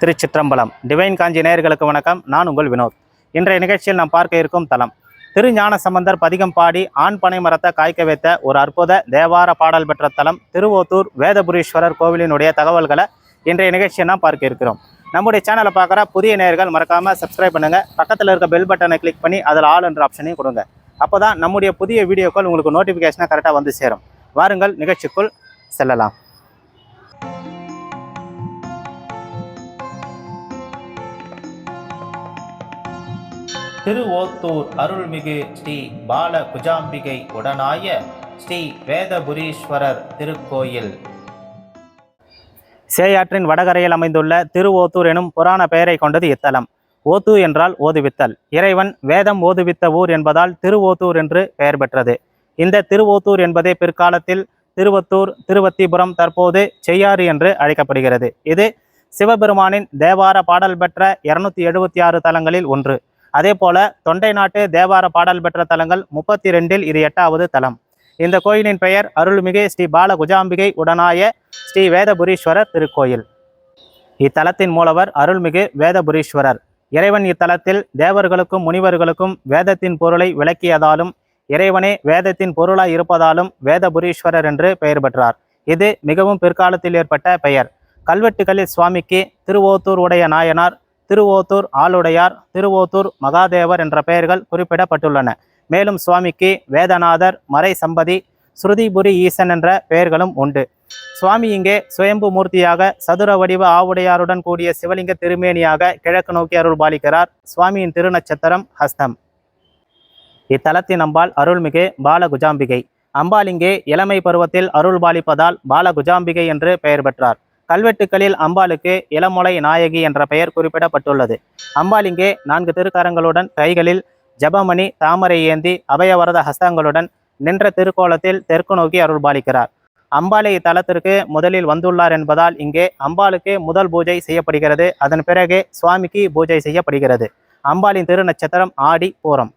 திருச்சிற்றம்பலம். Divine காஞ்சி நேயர்களுக்கு வணக்கம். நான் உங்கள் வினோத். இன்றைய நிகழ்ச்சியில் நாம் பார்க்க இருக்கும் தலம். திருஞான சம்பந்தர் பதிகம் பாடி ஆண் பனை மரத்தை காய்க்க வைத்த ஒரு அற்புத தேவார பாடல் பெற்ற தலம் திருவோத்தூர் வேதபுரீஸ்வரர் கோவிலினுடைய தகவல்களை இன்றைய நிகழ்ச்சியை நாம் பார்க்க இருக்கிறோம். நம்முடைய சேனலை பார்க்குற புதிய நேயர்கள் மறக்காம சப்ஸ்கிரைப் பண்ணுங்கள் பக்கத்தில் இருக்க பெல் பட்டனை கிளிக் பண்ணி அதில் ஆல் என்ற ஆப்ஷனையும் கொடுங்க. அப்பதான் நம்முடைய புதிய வீடியோக்கள் உங்களுக்கு நோட்டிஃபிகேஷனாக கரெக்டாக வந்து சேரும். வாருங்கள் நிகழ்ச்சிக்குள் செல்லலாம். திருவோத்தூர் அருள்மிகு ஸ்ரீ பால குஜாம்பிகை உடனாய ஸ்ரீ வேதபுரீஸ்வரர் திருக்கோயில். சேயாற்றின் வடகரையில் அமைந்துள்ள திருவோத்தூர் எனும் புராண பெயரை கொண்டது இத்தலம். ஓத்து என்றால் ஓதுவித்தல். இறைவன் வேதம் ஓதுவித்த ஊர் என்பதால் திருவோத்தூர் என்று பெயர் பெற்றது. இந்த திருவோத்தூர் என்பதே பிற்காலத்தில் திருவத்தூர் திருவத்திபுரம் தற்போது செய்யாறு என்று அழைக்கப்படுகிறது. இது சிவபெருமானின் தேவார பாடல் பெற்ற இருநூத்தி எழுபத்தி ஆறு தலங்களில் ஒன்று. அதே போல தொண்டை நாட்டு தேவார பாடல் பெற்ற தலங்கள் முப்பத்தி ரெண்டில் இது எட்டாவது தலம். இந்த கோயிலின் பெயர் அருள்மிகு ஸ்ரீ பால குஜாம்பிகை உடனாய ஸ்ரீ வேதபுரீஸ்வரர் திருக்கோயில். இத்தலத்தின் மூலவர் அருள்மிகு வேதபுரீஸ்வரர். இறைவன் இத்தலத்தில் தேவர்களுக்கும் முனிவர்களுக்கும் வேதத்தின் பொருளை விளக்கியதாலும் இறைவனே வேதத்தின் பொருளாய் இருப்பதாலும் வேதபுரீஸ்வரர் என்று பெயர் பெற்றார். இது மிகவும் பிற்காலத்தில் ஏற்பட்ட பெயர். கல்வெட்டுகளில் சுவாமிக்கு திருவோத்தூர் உடைய நாயனார் திருவோத்தூர் ஆளுடையார் திருவோத்தூர் மகாதேவர் என்ற பெயர்கள் குறிப்பிடப்பட்டுள்ளன. மேலும் சுவாமிக்கு வேதநாதர் மறை சம்பதி ஸ்ருதிபுரி ஈசன் என்ற பெயர்களும் உண்டு. சுவாமி இங்கே சுயம்பு மூர்த்தியாக சதுர வடிவ ஆவுடையாருடன் கூடிய சிவலிங்க திருமேனியாக கிழக்கு நோக்கி அருள் பாலிக்கிறார் சுவாமியின் திருநட்சத்திரம் ஹஸ்தம். இத்தலத்தின் அம்பாள் அருள்மிகு பாலகுஜாம்பிகை. அம்பாள் இங்கே இளமை பருவத்தில் அருள் பாலிப்பதால் பாலகுஜாம்பிகை என்று பெயர் பெற்றார். கல்வெட்டுக்களில் அம்பாளுக்கு இளமுலை நாயகி என்ற பெயர் குறிப்பிடப்பட்டுள்ளது. அம்பாள் இங்கே நான்கு திருக்கரங்களுடன் கைகளில் ஜபமணி தாமரை ஏந்தி அபயவரத ஹஸ்தங்களுடன் நின்ற திருக்கோலத்தில் தெற்கு நோக்கி அருள்பாலிக்கிறார். அம்பாளை இத்தலத்திற்கு முதலில் வந்துள்ளார் என்பதால் இங்கே அம்பாளுக்கு முதல் பூஜை செய்யப்படுகிறது. அதன் பிறகு சுவாமிக்கு பூஜை செய்யப்படுகிறது. அம்பாளின் திருநட்சத்திரம் ஆடி பூரம்.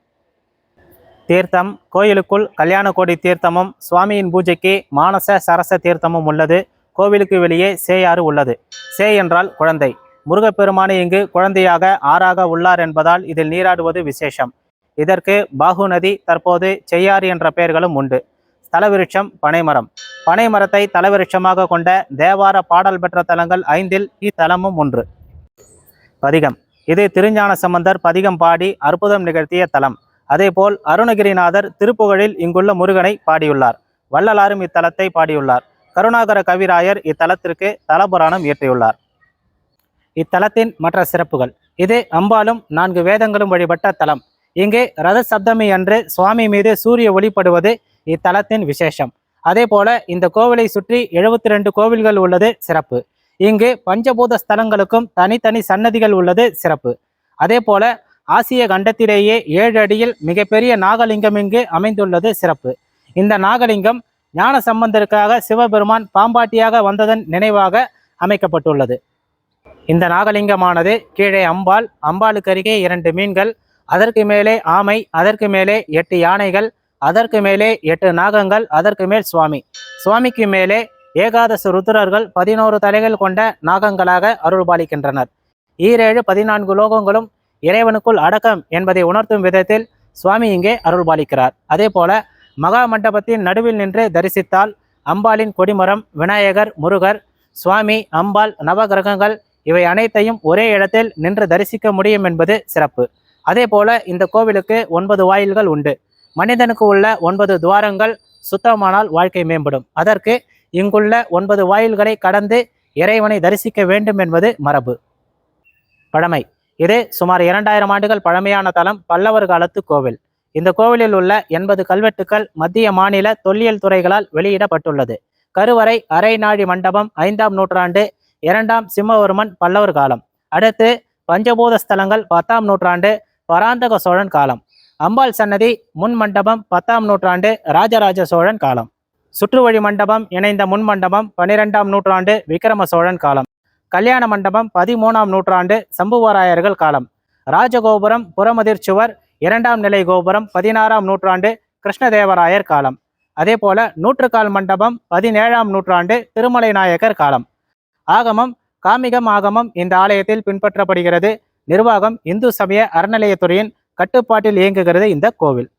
தீர்த்தம். கோயிலுக்குள் கல்யாண கோடி தீர்த்தமும் சுவாமியின் பூஜைக்கு மானச சரச தீர்த்தமும் உள்ளது. கோவிலுக்கு வெளியே சேயாறு உள்ளது. சே என்றால் குழந்தை. முருகப்பெருமானை இங்கு குழந்தையாக ஆறாக உள்ளார் என்பதால் இதில் நீராடுவது விசேஷம். இதற்கு பாகு நதி தற்போது செய்யாறு என்ற பெயர்களும் உண்டு. தலவிருட்சம் பனைமரம். பனைமரத்தை தலவிருட்சமாக கொண்ட தேவார பாடல் பெற்ற தலங்கள் ஐந்தில் இத்தலமும் ஒன்று. பதிகம். இது திருஞான சம்பந்தர் பதிகம் பாடி அற்புதம் நிகழ்த்திய தலம். அதேபோல் அருணகிரிநாதர் திருப்புகழில் இங்குள்ள முருகனை பாடியுள்ளார். வள்ளலாரும் இத்தலத்தை பாடியுள்ளார். கருணாகர கவிராயர் இத்தலத்திற்கு தலபுராணம் இயற்றியுள்ளார். இத்தலத்தின் மற்ற சிறப்புகள். இது அம்பாலும் நான்கு வேதங்களும் வழிபட்ட தலம். இங்கே ரத சப்தமி அன்று சுவாமி மீது சூரிய ஒளிப்படுவது இத்தலத்தின் விசேஷம். அதே போல இந்த கோவிலை சுற்றி எழுபத்தி ரெண்டு கோவில்கள் உள்ளது சிறப்பு. இங்கு பஞ்சபூத ஸ்தலங்களுக்கும் தனித்தனி சன்னதிகள் உள்ளது சிறப்பு. அதே போல ஆசிய கண்டத்திலேயே ஏழு அடியில் மிகப்பெரிய நாகலிங்கம் இங்கு அமைந்துள்ளது சிறப்பு. இந்த நாகலிங்கம் ஞான சம்பந்தருக்காக சிவபெருமான் பாம்பாட்டியாக வந்ததன் நினைவாக அமைக்கப்பட்டுள்ளது. இந்த நாகலிங்கமானது கீழே அம்பாள் அம்பாளுக்கு அருகே இரண்டு மீன்கள் அதற்கு மேலே ஆமை அதற்கு மேலே எட்டு யானைகள் அதற்கு மேலே எட்டு நாகங்கள் அதற்கு மேல் சுவாமி. சுவாமிக்கு மேலே ஏகாதச ருத்ரர்கள் பதினோரு தலைகள் கொண்ட நாகங்களாக அருள்பாலிக்கின்றனர். ஈரேழு பதினான்கு லோகங்களும் இறைவனுக்குள் அடக்கம் என்பதை உணர்த்தும் விதத்தில் சுவாமி இங்கே அருள்பாலிக்கிறார். அதே போல மகா மண்டபத்தின் நடுவில் நின்று தரிசித்தால் அம்பாளின் கொடிமரம் விநாயகர் முருகர் சுவாமி அம்பாள் நவகிரகங்கள் இவை அனைத்தையும் ஒரே இடத்தில் நின்று தரிசிக்க முடியும் என்பது சிறப்பு. அதே போல இந்த கோவிலுக்கு ஒன்பது வாயில்கள் உண்டு. மனிதனுக்கு உள்ள ஒன்பது துவாரங்கள் சுத்தமானால் வாழ்க்கை மேம்படும். அதற்கு இங்குள்ள ஒன்பது வாயில்களை கடந்து இறைவனை தரிசிக்க வேண்டும் என்பது மரபு. பழமை. இது சுமார் இரண்டாயிரம் ஆண்டுகள் பழமையான தலம் பல்லவர் காலத்து கோவில். இந்த கோவிலில் உள்ள எண்பது கல்வெட்டுக்கள் மத்திய மாநில தொல்லியல் துறைகளால் வெளியிடப்பட்டுள்ளது. கருவறை அரைநாழி மண்டபம் ஐந்தாம் நூற்றாண்டு இரண்டாம் சிம்மவர்மன் பல்லவர் காலம். அடுத்து பஞ்சபூத ஸ்தலங்கள் பத்தாம் நூற்றாண்டு பராந்தக சோழன் காலம். அம்பாள் சன்னதி முன் மண்டபம் பத்தாம் நூற்றாண்டு ராஜராஜ சோழன் காலம். சுற்றுவழி மண்டபம் இணைந்த முன் மண்டபம் பனிரெண்டாம் நூற்றாண்டு விக்ரம சோழன் காலம். கல்யாண மண்டபம் பதிமூணாம் நூற்றாண்டு சம்புவராயர்கள் காலம். ராஜகோபுரம் புறமதிர் சுவர் இரண்டாம் நிலை கோபுரம் பதினாறாம் நூற்றாண்டு கிருஷ்ணதேவராயர் காலம். அதே போல நூற்றுக்கால் மண்டபம் பதினேழாம் நூற்றாண்டு திருமலை நாயக்கர் காலம். ஆகமம் காமிகம் ஆகமம் இந்த ஆலயத்தில் பின்பற்றப்படுகிறது. நிர்வாகம் இந்து சமய அறநிலையத்துறையின் கட்டுப்பாட்டில் இயங்குகிறது இந்த கோவில்.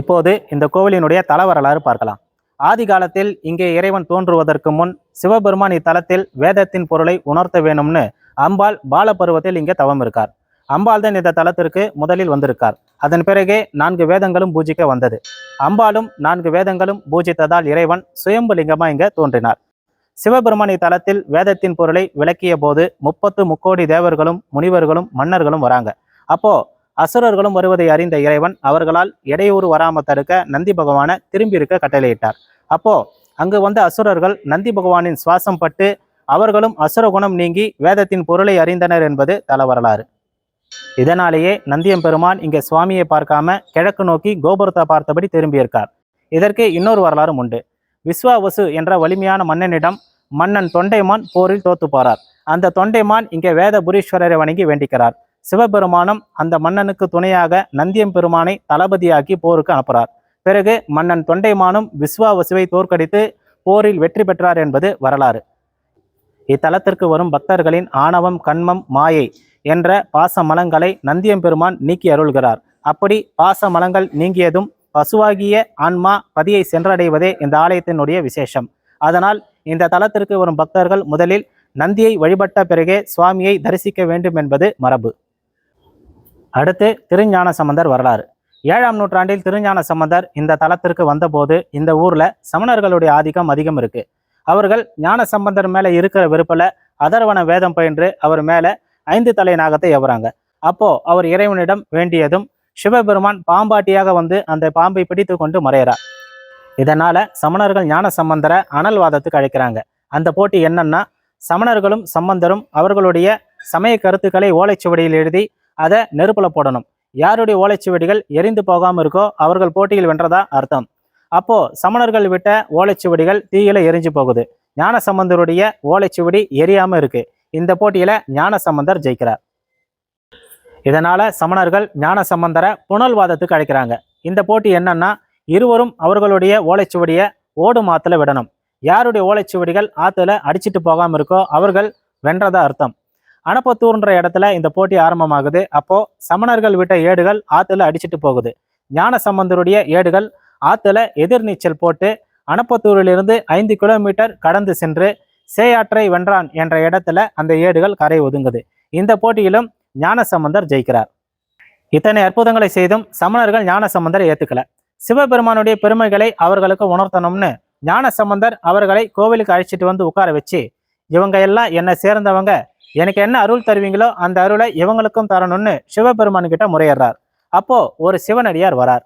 இப்போது இந்த கோவிலினுடைய தல வரலாறு பார்க்கலாம். ஆதி காலத்தில் இங்கே இறைவன் தோன்றுவதற்கு முன் சிவபெருமான் இத்தலத்தில் வேதத்தின் பொருளை உணர்த்த வேணும்னு அம்பாள் பாலபருவத்தில் இங்கே தவம் இருக்கார். அம்பாள் தான் இந்த தலத்திற்கு முதலில் வந்திருக்கார். அதன் பிறகே நான்கு வேதங்களும் பூஜிக்க வந்தது. அம்பாளும் நான்கு வேதங்களும் பூஜித்ததால் இறைவன் சுயம்புலிங்கமாக இங்கே தோன்றினார். சிவபெருமான் இத்தலத்தில் வேதத்தின் பொருளை விளக்கிய போது முப்பத்து முக்கோடி தேவர்களும் முனிவர்களும் மன்னர்களும் வராங்க. அப்போ அசுரர்களும் வருவதை அறிந்த இறைவன் அவர்களால் இடையூறு வராமல் தடுக்க நந்தி பகவானை திரும்பி இருக்க கட்டளையிட்டார். அப்போ அங்கு வந்த அசுரர்கள் நந்தி பகவானின் சுவாசம் பட்டு அவர்களும் அசுர குணம் நீங்கி வேதத்தின் பொருளை அறிந்தனர் என்பது தல வரலாறு. இதனாலேயே நந்தியம் பெருமான் இங்கே சுவாமியை பார்க்காம கிழக்கு நோக்கி கோபுரத்தை பார்த்தபடி திரும்பியிருக்கார். இதற்கு இன்னொரு வரலாறும் உண்டு. விஸ்வாவசு என்ற வலிமையான மன்னனிடம் மன்னன் தொண்டைமான் போரில் தோத்து போறார். அந்த தொண்டைமான் இங்கே வேத புரீஸ்வரரை வணங்கி வேண்டிக்கிறார். சிவபெருமானும் அந்த மன்னனுக்கு துணையாக நந்தியம் பெருமானை தளபதியாக்கி போருக்கு அனுப்புறார். பிறகு மன்னன் தொண்டைமானும் விஸ்வாவசுவை தோற்கடித்து போரில் வெற்றி பெற்றார் என்பது வரலாறு. இத்தலத்திற்கு வரும் பக்தர்களின் ஆணவம் கண்மம் மாயை என்ற பாச மலங்களை நந்தியம் பெருமான் நீக்கி அருள்கிறார். அப்படி பாச மலங்கள் நீங்கியதும் பசுவாகிய ஆன்மா பதியை சென்றடைவதே இந்த ஆலயத்தினுடைய விசேஷம். அதனால் இந்த தலத்திற்கு வரும் பக்தர்கள் முதலில் நந்தியை வழிபட்ட பிறகே சுவாமியை தரிசிக்க வேண்டும் என்பது மரபு. அடுத்து திருஞான சம்பந்தர் வரலாறு. ஏழாம் நூற்றாண்டில் திருஞான சம்பந்தர் இந்த தலத்திற்கு வந்தபோது இந்த ஊர்ல சமணர்களுடைய ஆதிக்கம் அதிகம் இருக்கு. அவர்கள் ஞான சம்பந்தர் மேல இருக்கிற வெறுப்பில் அதர்வன வேதம் பயின்று அவர் மேல ஐந்து தலை நாகத்தை எவறாங்க அப்போ அவர் இறைவனிடம் வேண்டியதும் சிவபெருமான் பாம்பாட்டியாக வந்து அந்த பாம்பை பிடித்து கொண்டு மறையறார் இதனால சமணர்கள் ஞான சம்பந்தரை அனல்வாதத்துக்கு அழைக்கிறாங்க. அந்த போட்டி என்னன்னா சமணர்களும் சம்பந்தரும் அவர்களுடைய சமய கருத்துக்களை ஓலைச்சுவடியில் எழுதி அதை நெருப்புல போடணும். யாருடைய ஓலைச்சுவடிகள் எரிந்து போகாமல் இருக்கோ அவர்கள் போட்டியில் வென்றதா அர்த்தம். அப்போ சமணர்கள் விட்ட ஓலைச்சுவடிகள் தீயில எரிஞ்சு போகுது. ஞான சம்பந்தருடைய ஓலைச்சுவடி எரியாம இருக்கு. இந்த போட்டியில ஞான சம்பந்தர் ஜெயிக்கிறார். இதனால சமணர்கள் ஞான சம்பந்தரை புனல்வாதத்துக்கு அழைக்கிறாங்க. இந்த போட்டி என்னன்னா இருவரும் அவர்களுடைய ஓலைச்சுவடியை ஓடும் ஆத்துல விடணும். யாருடைய ஓலைச்சுவடிகள் ஆத்துல அடிச்சிட்டு போகாம இருக்கோ அவர்கள் வென்றதா அர்த்தம். அனப்பத்தூர்ன்ற இடத்துல இந்த போட்டி ஆரம்பமாகுது. அப்போ சமணர்கள் விட்ட ஏடுகள் ஆத்துல அடிச்சிட்டு போகுது. ஞான சம்பந்தருடைய ஏடுகள் ஆத்துல எதிர்நீச்சல் போட்டு அனப்பத்தூரிலிருந்து ஐந்து கிலோமீட்டர் கடந்து சென்று சேயாற்றை வென்றான் என்ற இடத்துல அந்த ஏடுகள் கரை ஒதுங்குது. இந்த போட்டியிலும் ஞானசம்பந்தர் ஜெயிக்கிறார். இத்தனை அற்புதங்களை செய்தும் சமணர்கள் ஞானசம்பந்தரை ஏத்துக்கல. சிவபெருமானுடைய பெருமைகளை அவர்களுக்கு உணர்த்தணும்னு ஞானசம்பந்தர் அவர்களை கோவிலுக்கு அழைச்சிட்டு வந்து உட்கார வச்சு இவங்க எல்லாம் என்னை சேர்ந்தவங்க. எனக்கு என்ன அருள் தருவீங்களோ அந்த அருளை இவங்களுக்கும் தரணும்னு சிவபெருமான் கிட்ட முறையிடுறார். அப்போ ஒரு சிவனடியார் வரார்.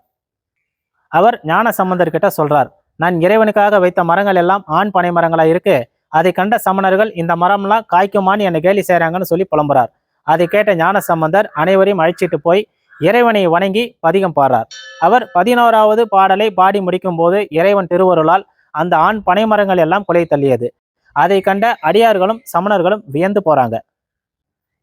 அவர் ஞானசம்பந்தர் கிட்ட சொல்றார் நான் இறைவனுக்காக வைத்த மரங்கள் எல்லாம் ஆண் பனை மரங்களா இருக்கு. அதை கண்ட சமணர்கள் இந்த மரம்லாம் காய்க்குமான்னு என்னை கேலி செய்கிறாங்கன்னு சொல்லி புலம்புறார். அதை கேட்ட ஞான சம்பந்தர் அனைவரையும் அழைச்சிட்டு போய் இறைவனை வணங்கி பதிகம் பாடுறார். அவர் பதினோராவது பாடலை பாடி முடிக்கும் போது இறைவன் திருவருளால் அந்த ஆண் பனைமரங்கள் எல்லாம் கொலை தள்ளியது. அதை கண்ட அடியார்களும் சமணர்களும் வியந்து போறாங்க.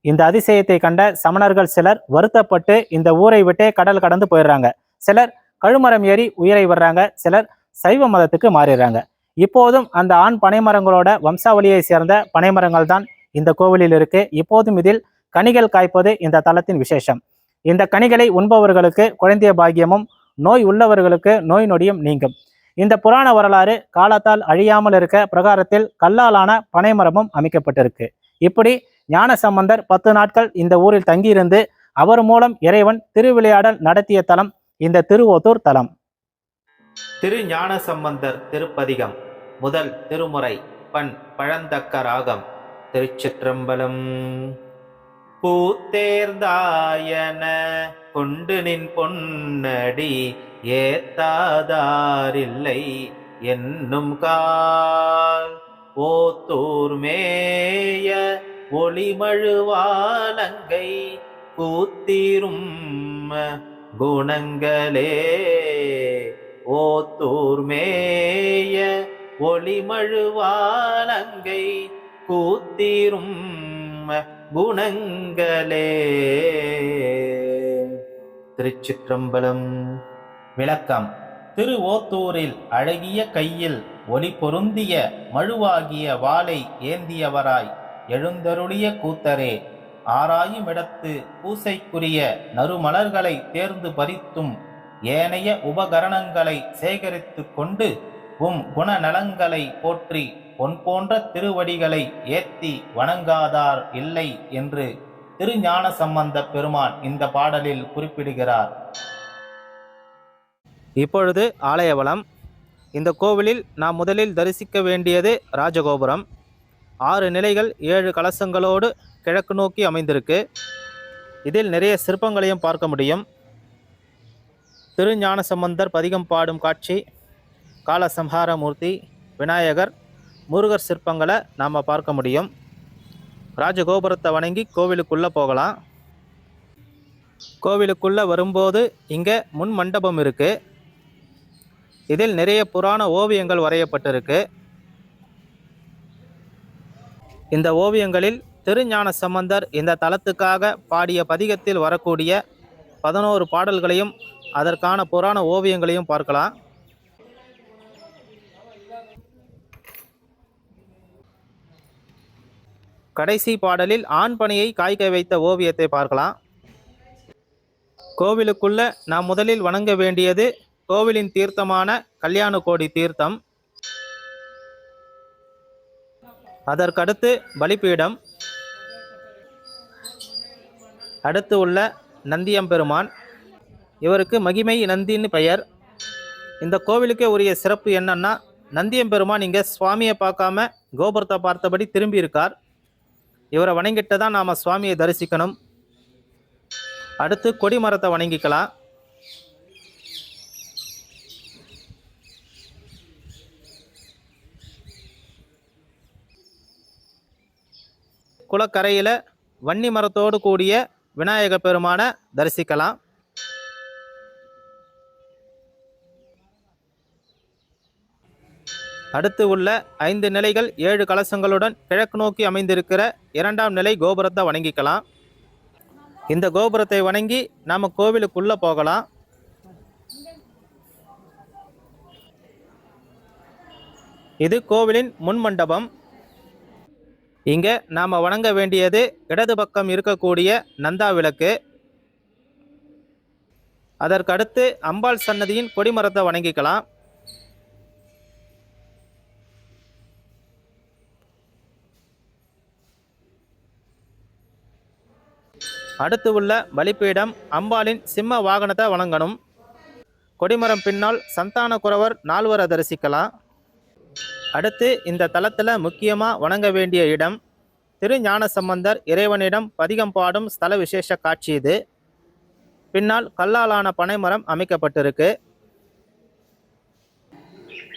இந்த அதிசயத்தை கண்ட சமணர்கள் சிலர் வருத்தப்பட்டு இந்த ஊரை விட்டே கடல் கடந்து போயிடுறாங்க. சிலர் கழுமரம் ஏறி உயிரை வர்றாங்க சிலர் சைவ மதத்துக்கு மாறிடுறாங்க. இப்போதும் அந்த ஆண் பனைமரங்களோட வம்சாவளியை சேர்ந்த பனைமரங்கள் தான் இந்த கோவிலில் இருக்கு. இப்போதும் இதில் கனிகள் காய்ப்பது இந்த தலத்தின் விசேஷம். இந்த கனிகளை உண்பவர்களுக்கு குழந்தைய பாகியமும் நோய் உள்ளவர்களுக்கு நோய் நொடியும் நீங்கும். இந்த புராண வரலாறு காலத்தால் அழியாமல் இருக்க பிரகாரத்தில் கல்லாலான பனைமரமும் அமைக்கப்பட்டிருக்கு. இப்படி ஞான சம்பந்தர் பத்து நாட்கள் இந்த ஊரில் தங்கியிருந்து அவர் மூலம் இறைவன் திருவிளையாடல் நடத்திய தலம் இந்த திருவோத்தூர் தலம். திரு ஞான சம்பந்தர் திருப்பதிகம். முதல் திருமுறை பண் பழந்தக்க ராகம். திருச்சிற்றம்பலம். பூத்தேர்ந்தாயன கொண்டு நின் பொன்னடி ஏத்தாதாரில்லை என்னும் கால். ஓத்தூர் மேய ஒளிமழுவாலங்கை கூத்தீரும் குணங்களே. ஓத்தூர் மேய ஒளிமழுவாலங்கை கூத்திரும் குணங்களே. திருச்சிற்றம்பலம் விளக்கம். திருவோத்தூரில் அழகிய கையில் ஒளி பொருந்திய மழுவாகிய வாளை ஏந்தியவராய் எழுந்தருளிய கூத்தரே ஆராயுமிடத்து பூசைக்குரிய நறுமலர்களை தேர்ந்து பறித்தும் ஏனைய உபகரணங்களை சேகரித்து கொண்டு உம் குணநலங்களை போற்றி பொன் போன்ற திருவடிகளை ஏத்தி வணங்காதார் இல்லை என்று திருஞான சம்பந்த பெருமான் இந்த பாடலில் குறிப்பிடுகிறார். இப்பொழுது ஆலயவளம் இந்த கோவிலில் நாம் முதலில் தரிசிக்க வேண்டியது ராஜகோபுரம். ஆறு நிலைகள் ஏழு கலசங்களோடு கிழக்கு நோக்கி அமைந்திருக்கு. இதில் நிறைய சிற்பங்களையும் பார்க்க முடியும். திருஞான சம்பந்தர் பதிகம் பாடும் காட்சி காலசம்ஹார மூர்த்தி விநாயகர் முருகர் சிற்பங்களை நாம் பார்க்க முடியும். ராஜகோபுரத்தை வணங்கி கோவிலுக்குள்ளே போகலாம். கோவிலுக்குள்ளே வரும்போது இங்கே முன் மண்டபம் இருக்குது இதில் நிறைய புராண ஓவியங்கள் வரையப்பட்டிருக்கு. இந்த ஓவியங்களில் திருஞான சம்பந்தர் இந்த தலத்துக்காக பாடிய பதிகத்தில் வரக்கூடிய பதினோரு பாடல்களையும் அதற்கான புராண ஓவியங்களையும் பார்க்கலாம். கடைசி பாடலில் ஆண் பணியை காய்க்க வைத்த ஓவியத்தை பார்க்கலாம். கோவிலுக்குள்ள நாம் முதலில் வணங்க வேண்டியது கோவிலின் தீர்த்தமான கல்யாண கோடி தீர்த்தம். அதற்கடுத்து பலிபீடம். அடுத்து உள்ள நந்தியம்பெருமான். இவருக்கு மகிமை நந்தின்னு பெயர். இந்த கோவிலுக்கே உரிய சிறப்பு என்னன்னா நந்தியம்பெருமான் இங்கே சுவாமியை பார்க்காம கோபுரத்தை பார்த்தபடி திரும்பியிருக்கார். இவரை வணங்கிட்டு தான் நாம் சுவாமியை தரிசிக்கணும். அடுத்து கொடிமரத்தை வணங்கிக்கலாம். குளக்கரையில் வன்னி மரத்தோடு கூடிய விநாயக பெருமானை தரிசிக்கலாம். அடுத்து உள்ள ஐந்து நிலைகள் ஏழு கலசங்களுடன் கிழக்கு நோக்கி அமைந்திருக்கிற இரண்டாம் நிலை கோபுரத்தை வணங்கிக்கலாம். இந்த கோபுரத்தை வணங்கி நாம் கோவிலுக்குள்ளே போகலாம். இது கோவிலின் முன் மண்டபம் இங்கே நாம் வணங்க வேண்டியது இடது பக்கம் இருக்கக்கூடிய நந்தா விளக்கு. அதற்கடுத்து அம்பாள் சன்னதியின் கொடிமரத்தை வணங்கிக்கலாம். அடுத்து உள்ள பலிப்பீடம் அம்பாளின் சிம்ம வாகனத்தை வணங்கணும். கொடிமரம் பின்னால் சந்தான குறவர் நால்வரை தரிசிக்கலாம். அடுத்து இந்த தலத்தில் முக்கியமாக வணங்க வேண்டிய இடம் திருஞான சம்பந்தர் இறைவனிடம் பதிகம் பாடும் ஸ்தல விசேஷ காட்சி இது. பின்னால் கல்லாலான பனைமரம் அமைக்கப்பட்டிருக்கு.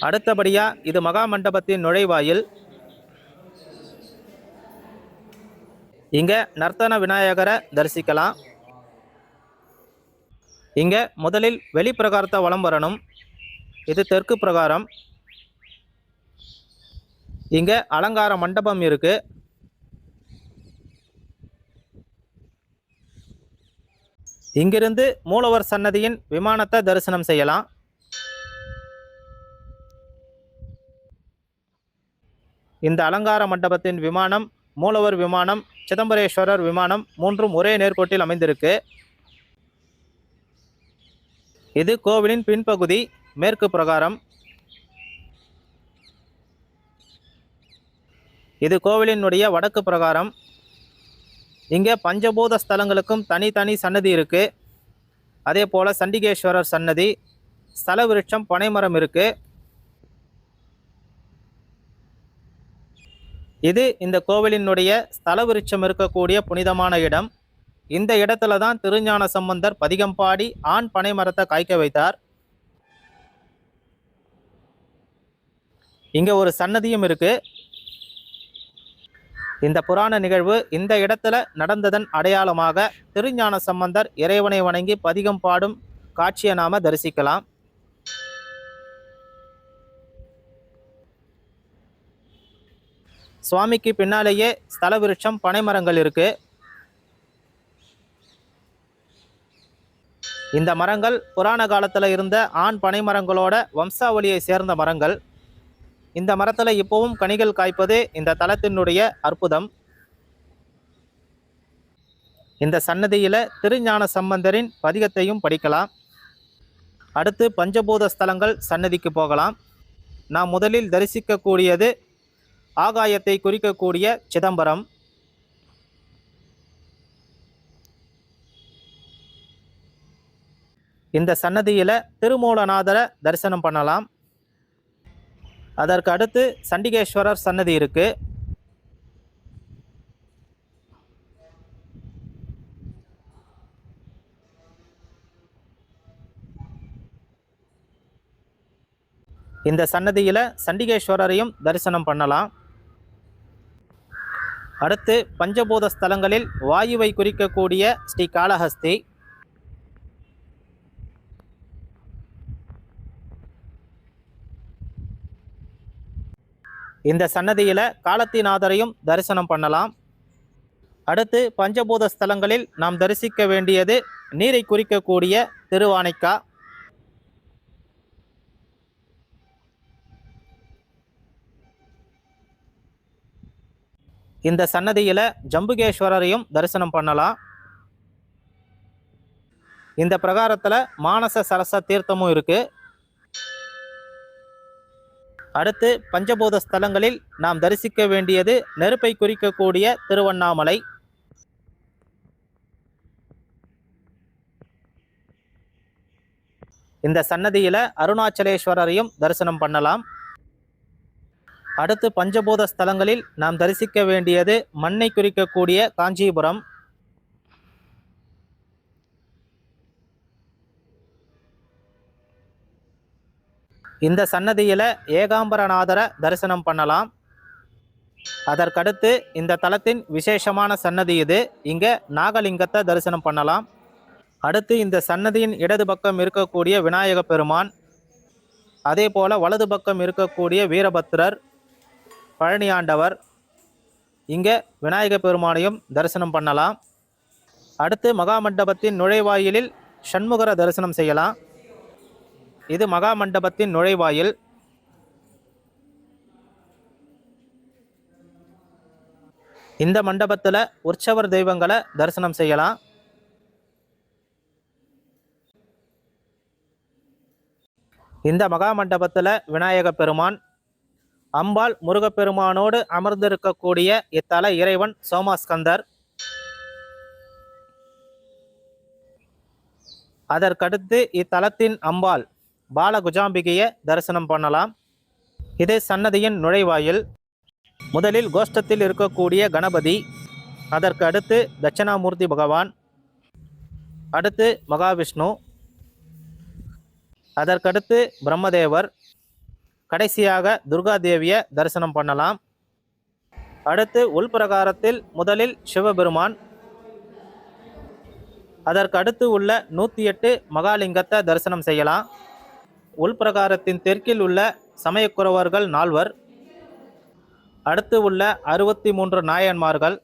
அடுத்தபடியாக இது மகா மண்டபத்தின் நுழைவாயில். இங்கே நர்த்தன விநாயகரை தரிசிக்கலாம். இங்கே முதலில் வெளிப்பிரகாரத்தை வலம் வரணும். இது தெற்கு பிரகாரம். இங்கே அலங்கார மண்டபம் இருக்கு. இங்கிருந்து மூலவர் சன்னதியின் விமானத்தை தரிசனம் செய்யலாம். இந்த அலங்கார மண்டபத்தின் விமானம் மூலவர் விமானம் சிதம்பரேஸ்வரர் விமானம் மூன்றும் ஒரே நேர்கோட்டில் அமைந்திருக்கு. இது கோவிலின் பின்பகுதி மேற்கு பிரகாரம். இது கோவிலினுடைய வடக்கு பிரகாரம். இங்கே பஞ்சபூத ஸ்தலங்களுக்கும் தனித்தனி சன்னதி இருக்கு. அதே போல் சண்டிகேஸ்வரர் சன்னதி ஸ்தல விருட்சம் பனைமரம் இருக்கு. இது இந்த கோவிலினுடைய ஸ்தல விருட்சம் இருக்கக்கூடிய புனிதமான இடம். இந்த இடத்துல தான் திருஞான சம்பந்தர் பதிகம் பாடி ஆண் பனை மரத்தை காய்க்க வைத்தார். இங்கே ஒரு சன்னதியும் இருக்கு. இந்த புராண நிகழ்வு இந்த இடத்துல நடந்ததன் அடையாளமாக திருஞான சம்பந்தர் இறைவனை வணங்கி பதிகம் பாடும் காட்சியை நாம தரிசிக்கலாம். சுவாமிக்கு பின்னாலேயே ஸ்தல விருட்சம் பனைமரங்கள் இருக்கு. இந்த மரங்கள் புராண காலத்தில் இருந்த ஆண் பனை மரங்களோட வம்சாவளியை சேர்ந்த மரங்கள். இந்த மரத்தில் இப்போவும் கனிகள் காய்ப்பது இந்த தலத்தினுடைய அற்புதம். இந்த சன்னதியில் திருஞான சம்பந்தரின் பதிகத்தையும் படிக்கலாம். அடுத்து பஞ்சபூத ஸ்தலங்கள் சன்னதிக்கு போகலாம். நாம் முதலில் தரிசிக்கக்கூடியது ஆகாயத்தை குறிக்கக்கூடிய சிதம்பரம். இந்த சன்னதியில் திருமூலநாதரை தரிசனம் பண்ணலாம். அதற்கு அடுத்து சண்டிகேஸ்வரர் சன்னதி இருக்கு. இந்த சன்னதியில் சண்டிகேஸ்வரரையும் தரிசனம் பண்ணலாம். அடுத்து பஞ்சபூத ஸ்தலங்களில் வாயுவை குறிக்கக்கூடிய ஸ்ரீ காளஹஸ்தி. இந்த சன்னதியில் காலத்திநாதரையும் தரிசனம் பண்ணலாம். அடுத்து பஞ்சபூத ஸ்தலங்களில் நாம் தரிசிக்க வேண்டியது நீரை குறிக்கக்கூடிய திருவானைக்கா. இந்த சன்னதியில் ஜம்புகேஸ்வரரையும் தரிசனம் பண்ணலாம். இந்த பிரகாரத்தில் மானச சரச தீர்த்தமும் இருக்குது அடுத்து பஞ்சபூத ஸ்தலங்களில் நாம் தரிசிக்க வேண்டியது நெருப்பை குறிக்கக்கூடிய திருவண்ணாமலை. இந்த சன்னதியில் அருணாச்சலேஸ்வரரையும் தரிசனம் பண்ணலாம். அடுத்து பஞ்சபூத ஸ்தலங்களில் நாம் தரிசிக்க வேண்டியது மண்ணை குறிக்கக்கூடிய காஞ்சிபுரம். இந்த சன்னதியில் ஏகாம்பரநாதரை தரிசனம் பண்ணலாம். அதற்கடுத்து இந்த தலத்தின் விசேஷமான சன்னதி இது. இங்கே நாகலிங்கத்தை தரிசனம் பண்ணலாம். அடுத்து இந்த சன்னதியின் இடது பக்கம் இருக்கக்கூடிய விநாயக பெருமான். அதே போல் வலது பக்கம் இருக்கக்கூடிய வீரபத்திரர் பழனி ஆண்டவர் இங்கே விநாயக பெருமானையும் தரிசனம் பண்ணலாம். அடுத்து மகாமண்டபத்தின் நுழைவாயிலில் சண்முகர தரிசனம் செய்யலாம். இது மகாமண்டபத்தின் நுழைவாயில். இந்த மண்டபத்தில் உற்சவர் தெய்வங்களை தரிசனம் செய்யலாம். இந்த மகாமண்டபத்தில் விநாயக பெருமான் அம்பாள் முருகப்பெருமானோடு அமர்ந்திருக்கக்கூடிய இத்தல இறைவன் சோமாஸ்கந்தர். அதற்கடுத்து இத்தலத்தின் அம்பாள் பாலகுஜாம்பிகையை தரிசனம் பண்ணலாம். இது சன்னதியின் நுழைவாயில் முதலில் கோஷ்டத்தில் இருக்கக்கூடிய கணபதி அதற்கு அடுத்து தட்சிணாமூர்த்தி பகவான் அடுத்து மகாவிஷ்ணு அதற்கடுத்து பிரம்மதேவர் கடைசியாக துர்கா தேவியை தரிசனம் பண்ணலாம். அடுத்து உள்பிரகாரத்தில் முதலில் சிவபெருமான். அதற்கு அடுத்து உள்ள நூற்றி எட்டு மகாலிங்கத்தை தரிசனம் செய்யலாம். உள்பிரகாரத்தின் தெற்கில் உள்ள சமயக்குறவர்கள் நால்வர். அடுத்து உள்ள அறுபத்தி மூன்று நாயன்மார்கள்.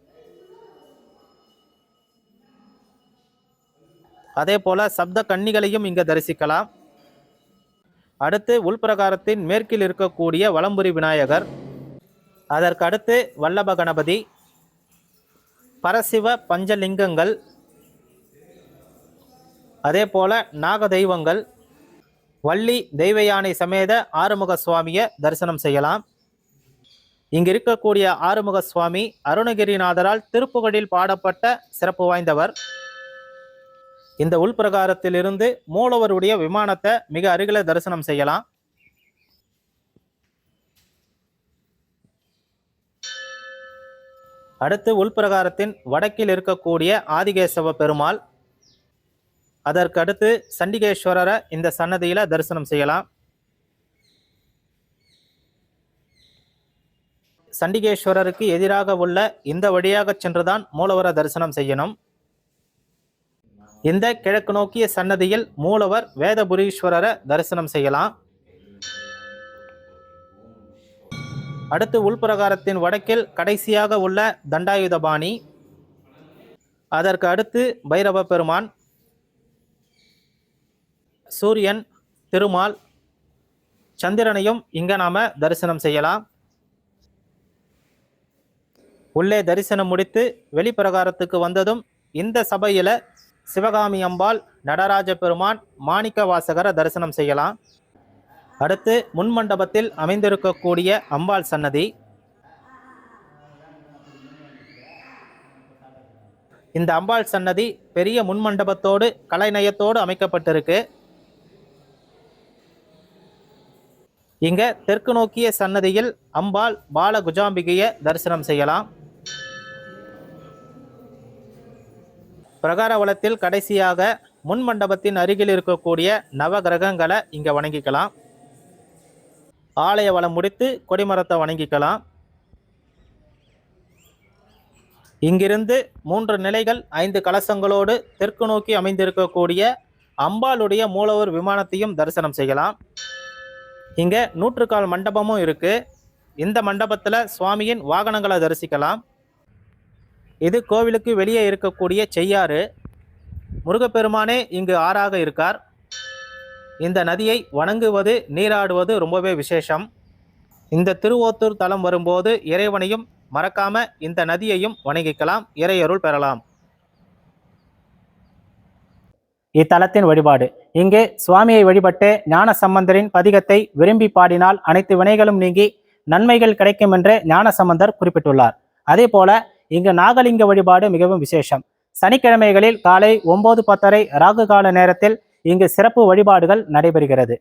அதே போல சப்த கன்னிகளையும் இங்கே தரிசிக்கலாம். அடுத்து உள்பிரகாரத்தின் மேற்கில் இருக்கக்கூடிய வலம்புரி விநாயகர். அதற்கடுத்து வல்லப கணபதி. பரசிவ பஞ்சலிங்கங்கள். அதே போல நாக தெய்வங்கள் வள்ளி தெய்வ யானை சமேத ஆறுமுக சுவாமியை தரிசனம் செய்யலாம். இங்கு இருக்கக்கூடிய ஆறுமுக சுவாமி அருணகிரிநாதரால் திருப்புகழில் பாடப்பட்ட சிறப்பு வாய்ந்தவர். இந்த உள்பிரகாரத்திலிருந்து மூலவருடைய விமானத்தை மிக அருகில தரிசனம் செய்யலாம். அடுத்து உள்பிரகாரத்தின் வடக்கில் இருக்கக்கூடிய ஆதிகேசவ பெருமாள். அதற்கு அடுத்து சண்டிகேஸ்வரரை இந்த சன்னதியில தரிசனம் செய்யலாம். சண்டிகேஸ்வரருக்கு எதிராக உள்ள இந்த வழியாக சென்றுதான் மூலவரை தரிசனம் செய்யணும். இந்த கிழக்கு நோக்கிய சன்னதியில் மூலவர் வேதபுரீஸ்வரரை தரிசனம் செய்யலாம். அடுத்து உள்பிரகாரத்தின் வடக்கில் கடைசியாக உள்ள தண்டாயுதபாணி. அதற்கு அடுத்து பைரவ பெருமான் சூரியன் திருமால் சந்திரனையும் இங்கே நாம் தரிசனம் செய்யலாம். உள்ளே தரிசனம் முடித்து வெளிப்பிரகாரத்துக்கு வந்ததும் இந்த சபையில் சிவகாமி அம்பாள் நடராஜ பெருமான் மாணிக்க வாசகரை தரிசனம் செய்யலாம். அடுத்து முன் மண்டபத்தில் அமைந்திருக்கக்கூடிய அம்பாள் சன்னதி. இந்த அம்பாள் சன்னதி பெரிய முன்மண்டபத்தோடு கலைநயத்தோடு அமைக்கப்பட்டிருக்கு. இங்க தெற்கு நோக்கிய சன்னதியில் அம்பாள் பால குஜாம்பிகையை தரிசனம் செய்யலாம். பிரகார வளத்தில் கடைசியாக முன் மண்டபத்தின் அருகில் இருக்கக்கூடிய நவ கிரகங்களை இங்கே வணங்கிக்கலாம். ஆலய வளம் முடித்து கொடிமரத்தை வணங்கிக்கலாம். இங்கிருந்து மூன்று நிலைகள் ஐந்து கலசங்களோடு தெற்கு நோக்கி அமைந்திருக்கக்கூடிய அம்பாளுடைய மூலவர் விமானத்தையும் தரிசனம் செய்யலாம். இங்கே நூற்றுக்கால் மண்டபமும் இருக்குது இந்த மண்டபத்தில் சுவாமியின் வாகனங்களை தரிசிக்கலாம். இது கோவிலுக்கு வெளியே இருக்கக்கூடிய செய்யாறு. முருகப்பெருமானே இங்கு ஆறாக இருக்கார். இந்த நதியை வணங்குவது நீராடுவது ரொம்பவே விசேஷம். இந்த திருவோத்தூர் தலம் வரும்போது இறைவனையும் மறக்காம இந்த நதியையும் வணங்கிக்கலாம். இறையருள் பெறலாம். இத்தலத்தின் வழிபாடு. இங்கே சுவாமியை வழிபட்டு ஞான சம்பந்தரின் பதிகத்தை விரும்பி பாடினால் அனைத்து வினைகளும் நீங்கி நன்மைகள் கிடைக்கும் என்று ஞானசம்பந்தர் குறிப்பிட்டுள்ளார். அதே போல இங்கு நாகலிங்க வழிபாடு மிகவும் விசேஷம். சனிக்கிழமைகளில் காலை ஒன்பது பத்தரை ராகு கால நேரத்தில் இங்கு சிறப்பு வழிபாடுகள் நடைபெறுகிறது.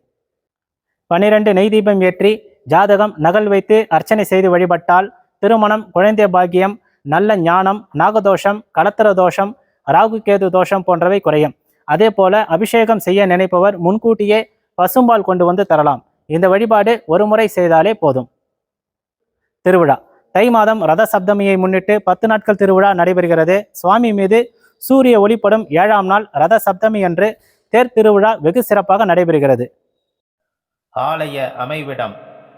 பனிரெண்டு நெய் தீபம் ஏற்றி ஜாதகம் நகல் வைத்து அர்ச்சனை செய்து வழிபட்டால் திருமணம் குழந்தை பாக்கியம் நல்ல ஞானம் நாகதோஷம் கலத்திர தோஷம் ராகு கேது தோஷம் போன்றவை குறையும். அதே போல அபிஷேகம் செய்ய நினைப்பவர் முன்கூட்டியே பசும்பால் கொண்டு வந்து தரலாம். இந்த வழிபாடு ஒரு முறை செய்தாலே போதும். திருவிழா. தை மாதம் ரத சப்தமியை முன்னிட்டு பத்து நாட்கள் திருவிழா நடைபெறுகிறது. சுவாமி மீது சூரிய ஒளிப்படும் ஏழாம் நாள் ரத சப்தமி அன்று தேர் திருவிழா வெகு சிறப்பாக நடைபெறுகிறது. ஆலய அமைவிடம்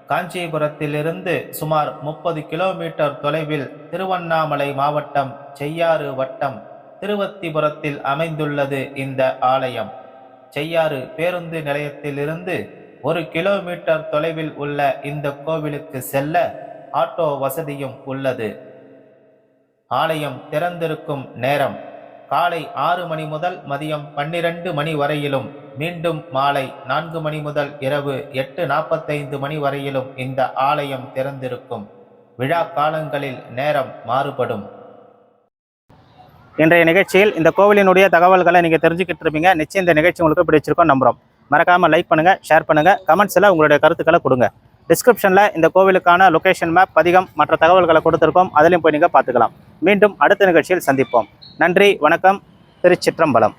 காஞ்சிபுரத்திலிருந்து சுமார் முப்பது கிலோமீட்டர் தொலைவில் திருவண்ணாமலை மாவட்டம் செய்யாறு வட்டம் திருவத்திபுரத்தில் அமைந்துள்ளது இந்த ஆலயம். செய்யாறு பேருந்து நிலையத்திலிருந்து ஒரு கிலோமீட்டர் தொலைவில் உள்ள இந்த கோவிலுக்கு செல்ல ஆட்டோ வசதியும் உள்ளது. ஆலயம் திறந்திருக்கும் நேரம். காலை ஆறு மணி முதல் மதியம் பன்னிரண்டு மணி வரையிலும் மீண்டும் மாலை நான்கு மணி முதல் இரவு எட்டு நாற்பத்தைந்து மணி வரையிலும் இந்த ஆலயம் திறந்திருக்கும். விழா காலங்களில் நேரம் மாறுபடும். இன்றைய நிகழ்ச்சியில் இந்த கோவிலினுடைய தகவல்களை நீங்கள் தெரிஞ்சுக்கிட்டு இருப்பீங்க. நிச்சயம் இந்த நிகழ்ச்சி உங்களுக்கு பிடிச்சிருக்கோம் நம்புகிறோம் மறக்காமல் லைக் பண்ணுங்கள் ஷேர் பண்ணுங்கள் கமெண்ட்ஸில் உங்களுடைய கருத்துக்களை கொடுங்க. டிஸ்கிரிப்ஷனில் இந்த கோவிலுக்கான லொக்கேஷன் மேப் பதிகம் மற்ற தகவல்களை கொடுத்துருக்கோம். அதிலையும் போய் நீங்கள் பார்த்துக்கலாம். மீண்டும் அடுத்த நிகழ்ச்சியில் சந்திப்போம். நன்றி வணக்கம். திருச்சிற்றம்பலம்.